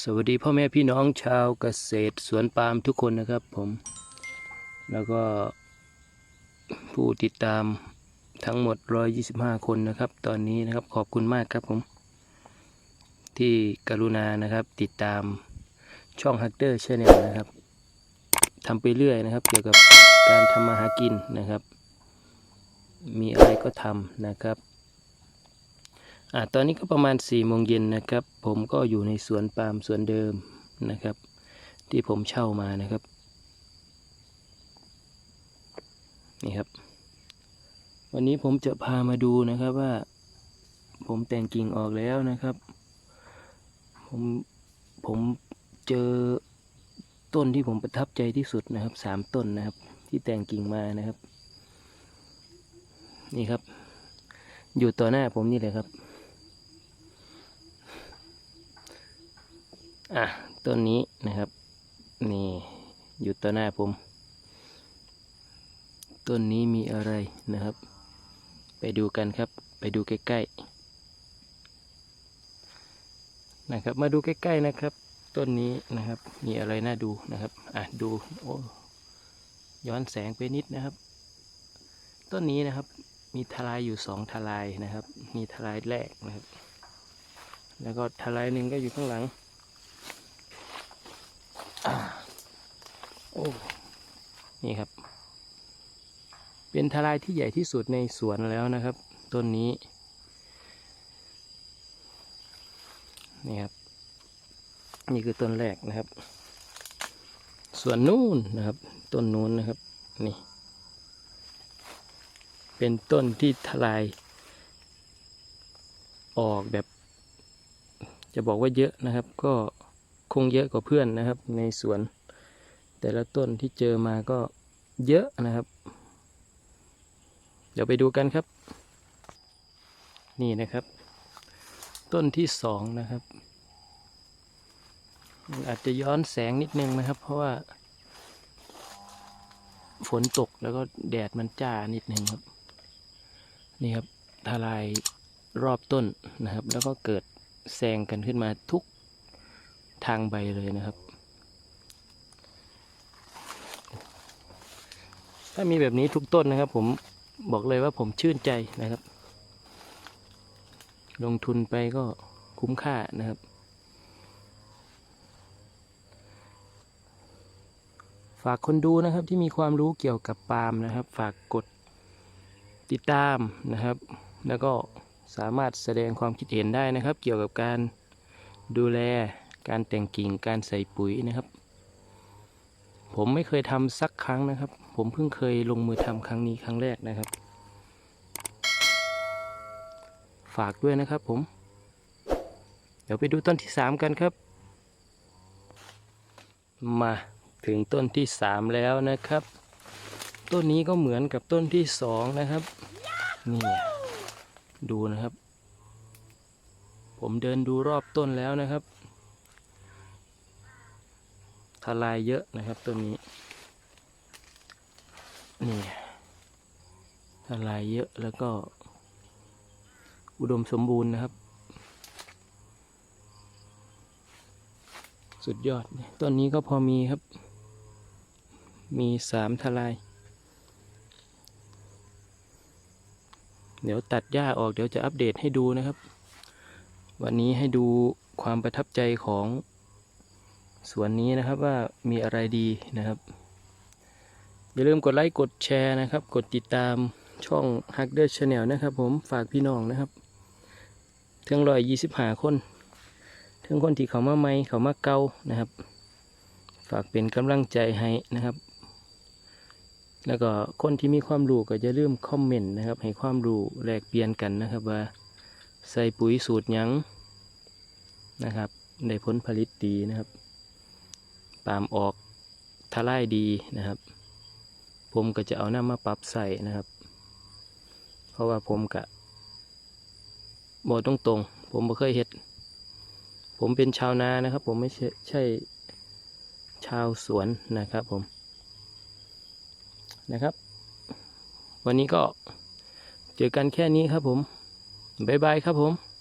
สวัสดีพ่อแม่พี่น้องชาวเกษตรสวนปาล์มทุกคนนะครับผม แล้วก็ผู้ติดตามทั้งหมด 125 คนนะครับ ตอนนี้นะครับขอบคุณมากครับผม ที่กรุณานะครับติดตามช่อง h ักเตอร์ชาแนลนะครับทำไปเรื่อยนะครับ เกี่ยวกับการทำมาหากินนะครับ มีอะไรก็ทำนะครับ อ่าตอนนี้ก็ประมาณ4ี่โมงเย็นนะครับ ผมก็อยู่ในสวนปาล์มสวนเดิมนะครับ ที่ผมเช่ามานะครับ นี่ครับ วันนี้ผมจะพามาดูนะครับว่า ผมแต่งกิ่งออกแล้วนะครับ ผมผมเจอต้นที่ผมประทับใจที่สุดนะครับสามต้นนะครับ ที่แต่งกิ่งมานะครับ นี่ครับ อยู่ต่อหน้าผมนี่เลยครับ อะต้นนี้นะครับ นี่อยู่ต่อหน้าผม ต้นนี้มีอะไรนะครับ ไปดูกันครับ ไปดูใกล้ๆนะครับ มาดูใกล้ๆนะครับ ต้นนี้นะครับ มีอะไรน่าดูนะครับ อะดูโอ้ย้อนแสงไปนิดนะครับ ต้นนี้นะครับ มีทลายอยู่สองทลายนะครับ มีทลายแรกนะครับ แล้วก็ทลายหนึ่งก็อยู่ข้างหลัง โอ้นี่ครับ เป็นทลายที่ใหญ่ที่สุดในสวนแล้วนะครับ ต้นนี้ นี่ครับ นี่คือต้นแรกนะครับ ส่วนนู้นนะครับ ต้นนู้นนะครับ นี่ เป็นต้นที่ทลาย ออกแบบ จะบอกว่าเยอะนะครับ ก็ คงเยอะกว่าเพื่อนนะครับ ในสวน แต่ละต้นที่เจอมาก็เยอะนะครับ เดี๋ยวไปดูกันครับ นี่นะครับ ต้นที่สองนะครับ อาจจะย้อนแสงนิดนึงนะครับ เพราะว่า ฝนตกแล้วก็แดดมันจ้านิดนึงครับ นี่ครับทลายรอบต้นนะครับ แล้วก็เกิดแซงกันขึ้นมาทุก ทางใบเลยนะครับ ถ้ามีแบบนี้ทุกต้นนะครับ ผมบอกเลยว่าผมชื่นใจนะครับ ลงทุนไปก็คุ้มค่านะครับ ฝากคนดูนะครับที่มีความรู้เกี่ยวกับปาล์มนะครับ ฝากกดติดตามนะครับ แล้วก็สามารถแสดงความคิดเห็นได้นะครับ เกี่ยวกับการดูแล การแต่งกิ่งการใส่ปุ๋ยนะครับ ผมไม่เคยทำสักครั้งนะครับ ผมเพิ่งเคยลงมือทำครั้งนี้ครั้งแรกนะครับ ฝากด้วยนะครับผม เดี๋ยวไปดูต้นที่สามกันครับ มาถึงต้นที่สามแล้วนะครับ ต้นนี้ก็เหมือนกับต้นที่สองนะครับนี่ดูนะครับ ผมเดินดูรอบต้นแล้วนะครับ ทลายเยอะนะครับต้นนี้ นี่ทลายเยอะแล้วก็ อุดมสมบูรณ์นะครับ สุดยอดต้นนี้ก็พอมีครับ มีสามทลาย เดี๋ยวตัดหญ้าออกเดี๋ยวจะอัปเดตให้ดูนะครับ วันนี้ให้ดูความประทับใจของ สวนนี้นะครับว่ามีอะไรดีนะครับ อย่าลืมกดไลค์กดแชร์นะครับ กดติดตามช่อง h u g d e r Channel นะครับ ผมฝากพี่น้องนะครับทั้งร้อยยี่สิบห้าคนทั้งคนที่เขามาใหม่เขามาเกานะครับ ฝากเป็นกำลังใจให้นะครับ แล้วก็คนที่มีความรู้ก็จะลืมคอมเมนต์นะครับ ให้ความรู้แลกเปลี่ยนกันนะครับว่าใส่ปุ๋ยสูตรยังนะครับ ได้ผลผลิตดีนะครับ ปาล์มออกทลายดีนะครับ ผมก็จะเอาน้ำมาปรับใส่นะครับ เพราะว่าผมกะบอกตรงๆ ผมไม่เคยเห็ด ผมเป็นชาวนานะครับ ผมไม่ใช่ใช่ชาวสวนนะครับผมนะครับ วันนี้ก็เจอกันแค่นี้ครับผม บ๊ายบายครับผม